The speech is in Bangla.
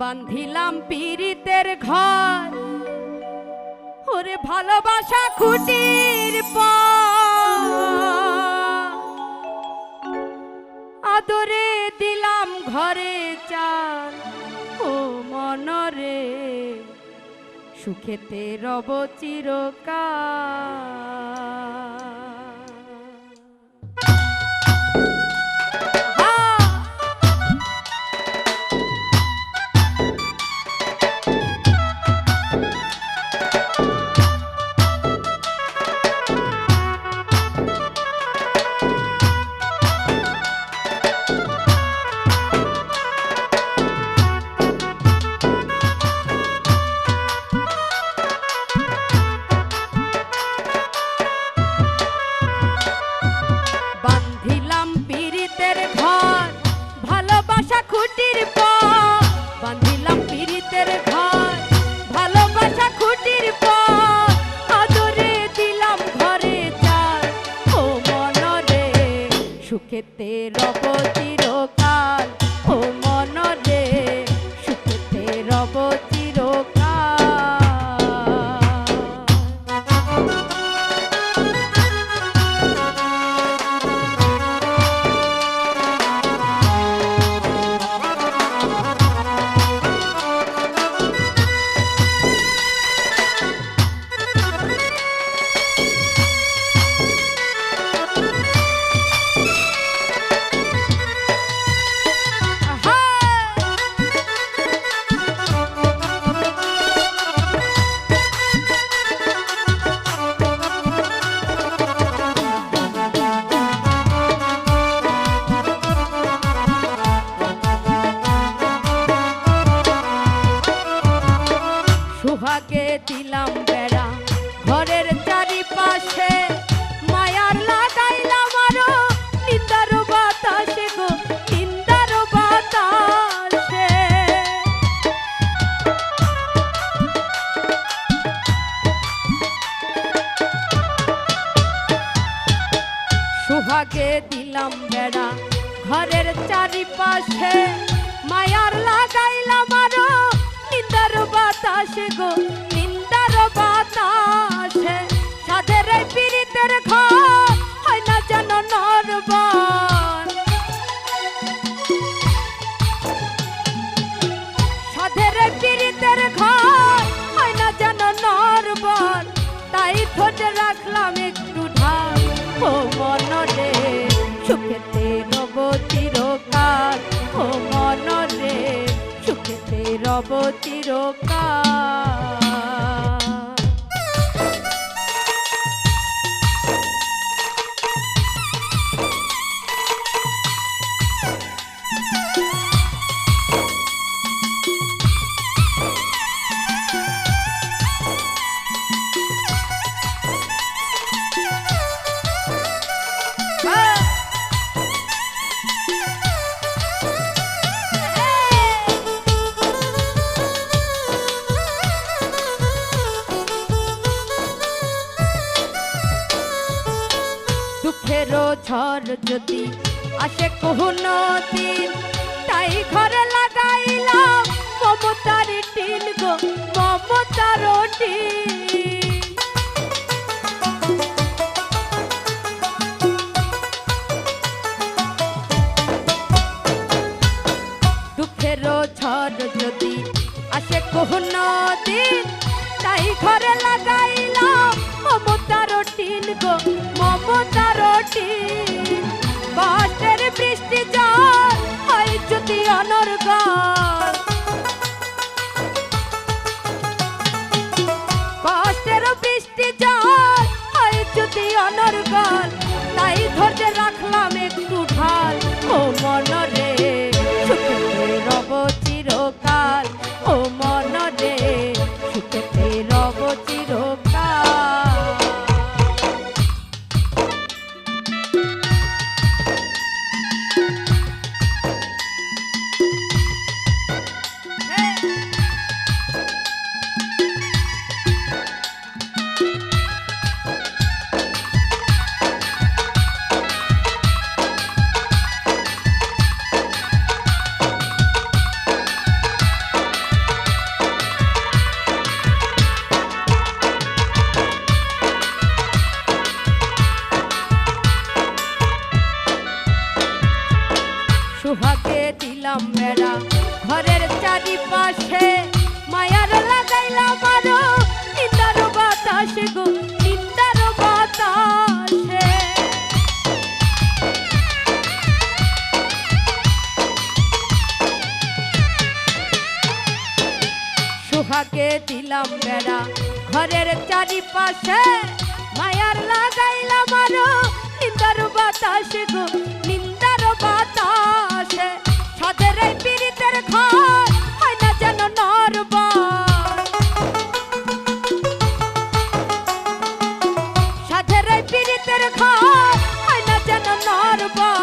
বান্ধিলাম পীড়িতের ঘর। ওরে ভালোবাসা খুঁটির আদরে দিলাম ঘরে চাল। ও মনরে সুখেতে রব চিরকাল। চারিপাশে মায়ার লাগাইলাম আরও নিন্দার বাতাসে গো, নিন্দার বাতাসে। সোহাগে দিলাম বেড়া ঘরের চারিপাশে। মায়ার লাগাইলাম আরও নিন্দার বাতাসে গো চিরকাল দুঃখেরও ঝড় যদি আসে কোনো দিন তাই ঘরে লাগাইলাম মমতার টিন গো, মমতার টিন। ঝড় যদি আসে কোনো দিন তাই ঘরে লাগাইলাম মমতার টিন গো মমতার টিন কষ্টের বৃষ্টি জল সোহাগে দিলাম বেড়া। ঘরের চারিপাশে মায়ার লাগাইলাম আরও। নিন্দার বাতাসে গো, নিন্দার বাতাসে। সাদের পীড়িতের ঘর, হয় না যেন নরবার। সাধের পীড়িতের ঘর, হয় না যেন নরবর।